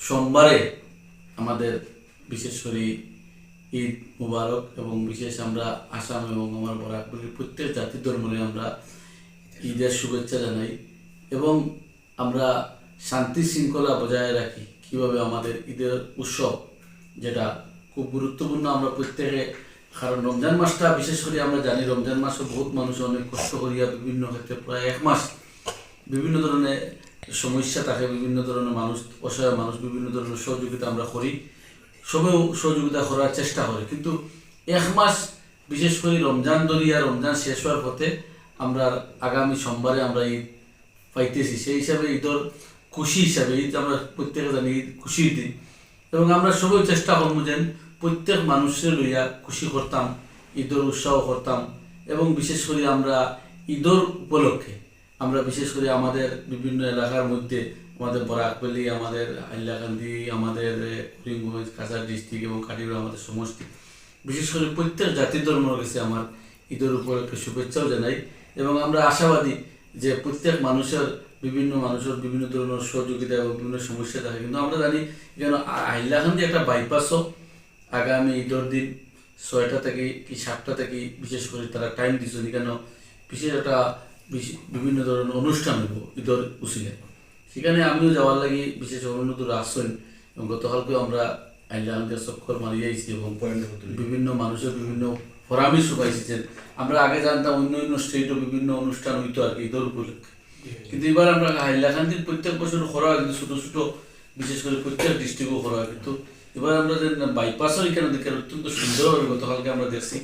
সোমবারে আমাদের বিশেষ করে ঈদ মুবারক এবং বিশেষ আমরা আসাম এবং আমার বরাকপুরের প্রত্যেক জাতি ধর্মে আমরা ঈদের শুভেচ্ছা জানাই এবং আমরা শান্তি শৃঙ্খলা বজায় রাখি কীভাবে আমাদের ঈদের উৎসব যেটা খুব গুরুত্বপূর্ণ আমরা প্রত্যেকে, কারণ রমজান মাসটা বিশেষ করে আমরা জানি রমজান মাসে বহুত মানুষ অনেক কষ্ট করিয়া বিভিন্ন ক্ষেত্রে প্রায় এক মাস বিভিন্ন ধরনের সমস্যা থাকে বিভিন্ন ধরনের মানুষ, অসহায় মানুষ, বিভিন্ন ধরনের সহযোগিতা আমরা করি। সবেও সহযোগিতা করার চেষ্টা করি। কিন্তু এক মাস, বিশেষ করে রমজান ধরিয়া রমজান শেষ হওয়ার পথে আমরা আগামী সোমবারে আমরা ঈদ পাইতেছি। সেই হিসাবে ঈদর খুশি হিসাবে, ঈদ আমরা প্রত্যেকে জানি ঈদ খুশির দিন। এবং আমরা সবাই চেষ্টা করব যেন প্রত্যেক মানুষের লইয়া খুশি করতাম, ঈদর উৎসাহ করতাম। এবং বিশেষ করে আমরা ঈদর উপলক্ষে আমরা বিশেষ করে আমাদের বিভিন্ন এলাকার মধ্যে, আমাদের বরাকপল্লী আমাদের হাইলাকান্দি, আমাদের করিমগঞ্জ, কাছাড় ডিস্ট্রিক্ট এবং কাটিগড়া আমাদের সমষ্টি। বিশেষ করে প্রত্যেক জাতি ধর্মের কাছে আমার ঈদের উপলক্ষে শুভেচ্ছাও জানাই। এবং আমরা আশাবাদী যে প্রত্যেক মানুষের, বিভিন্ন মানুষের বিভিন্ন ধরনের সহযোগিতা এবং বিভিন্ন সমস্যা থাকে। কিন্তু আমরা জানি যেন হাইলাকান্দি একটা বাইপাসও আগামী ঈদের দিন ছয়টা থেকে কি সাতটা থেকে বিশেষ করে তারা টাইম দিচ্ছেন কেন বিশেষ একটা বিভিন্ন ধরনের অনুষ্ঠান হইব ঈদের উচিলে সেখানে আমিও যাওয়ার লাগি বিশেষ অনুরোধ আসছেন এবং গতকালকেও আমরা আইলান্ডের চক্কর মারি আইছি এবং বিভিন্ন মানুষের বিভিন্ন পরামর্শ পাইছেন আমরা আগে জানতাম অন্য অন্য স্টেটও বিভিন্ন অনুষ্ঠান হইতো আর কি ঈদের উপলক্ষে। কিন্তু এবার আমরা হাইলাকান্দির প্রত্যেক বছর হয় কিন্তু ছোটো ছোটো বিশেষ করে প্রত্যেক ডিস্ট্রিক্টও হয় কিন্তু। এবার আমরা যে বাইপাসও এখানে দেখে অত্যন্ত সুন্দরভাবে গতকালকে আমরা দেখছি।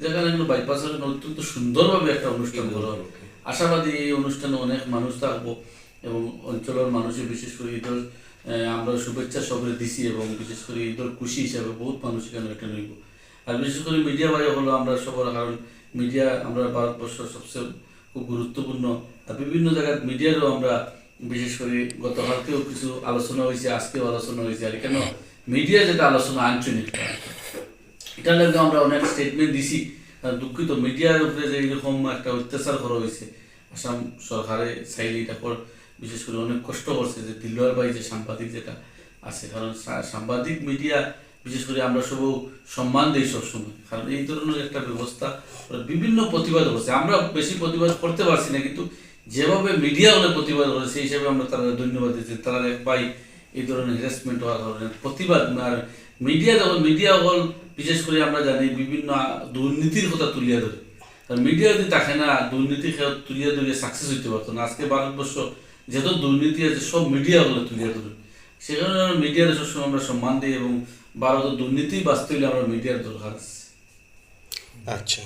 যেখানে বাইপাসের অত্যন্ত সুন্দরভাবে একটা অনুষ্ঠান করা হবে আশাবাদী এই অনুষ্ঠানে অনেক মানুষ থাকব এবং অঞ্চলের মানুষের বিশেষ করে ঈদের আমরা শুভেচ্ছা সবরে দিছি এবং বিশেষ করে ঈদের খুশি হিসাবে বহুত মানুষ এখানে এটা নইব আর বিশেষ করে মিডিয়া বাই হলো আমরা সবার, কারণ মিডিয়া আমরা ভারতবর্ষের সবচেয়ে খুব গুরুত্বপূর্ণ। আর বিভিন্ন জায়গায় মিডিয়ারও আমরা বিশেষ করে গতকালকেও কিছু আলোচনা হয়েছে, আজকেও আলোচনা হয়েছে। আর কেন মিডিয়া যেটা আলোচনা আঞ্চলিক। এটা লাগে আমরা অনেক স্টেটমেন্ট দিছি। দুঃখিত, মিডিয়ার উপরে যে এরকম একটা অত্যাচার করা হয়েছে আসাম সরকারে চাইলে এটা কর বিশেষ করে অনেক কষ্ট করছে যে দিল্লার বাই যে সাংবাদিক যেটা আছে। কারণ সাংবাদিক মিডিয়া বিশেষ করে আমরা সব সম্মান দিই সবসময়। কারণ এই ধরনের একটা ব্যবস্থা বিভিন্ন প্রতিবাদ করছে আমরা বেশি প্রতিবাদ করতে পারছি না, কিন্তু যেভাবে মিডিয়া হলে প্রতিবাদ করে, সেই হিসাবে আমরা তারা ধন্যবাদ দিচ্ছি। তারা পাই এই ধরনের হ্যারাসমেন্ট হওয়ার কারণে প্রতিবাদ আর মিডিয়া যখন, মিডিয়া হল বিশেষ করে আমরা জানি বিভিন্ন দুর্নীতির কথা তুলিয়া ধরে। মিডিয়া যদি থাকে না, দুর্নীতি তুলিয়া ধরিয়ে সাকসেস হইতে পারতো না। আজকে ভারতবর্ষ যেহেতু দুর্নীতি আছে, সব মিডিয়া হলে তুলিয়া ধরে সেখানে মিডিয়ার সবসময় আমরা সম্মান দিই এবং ভারতের দুর্নীতি বাঁচতে হলে আমরা মিডিয়ার দরকার। আছে আচ্ছা।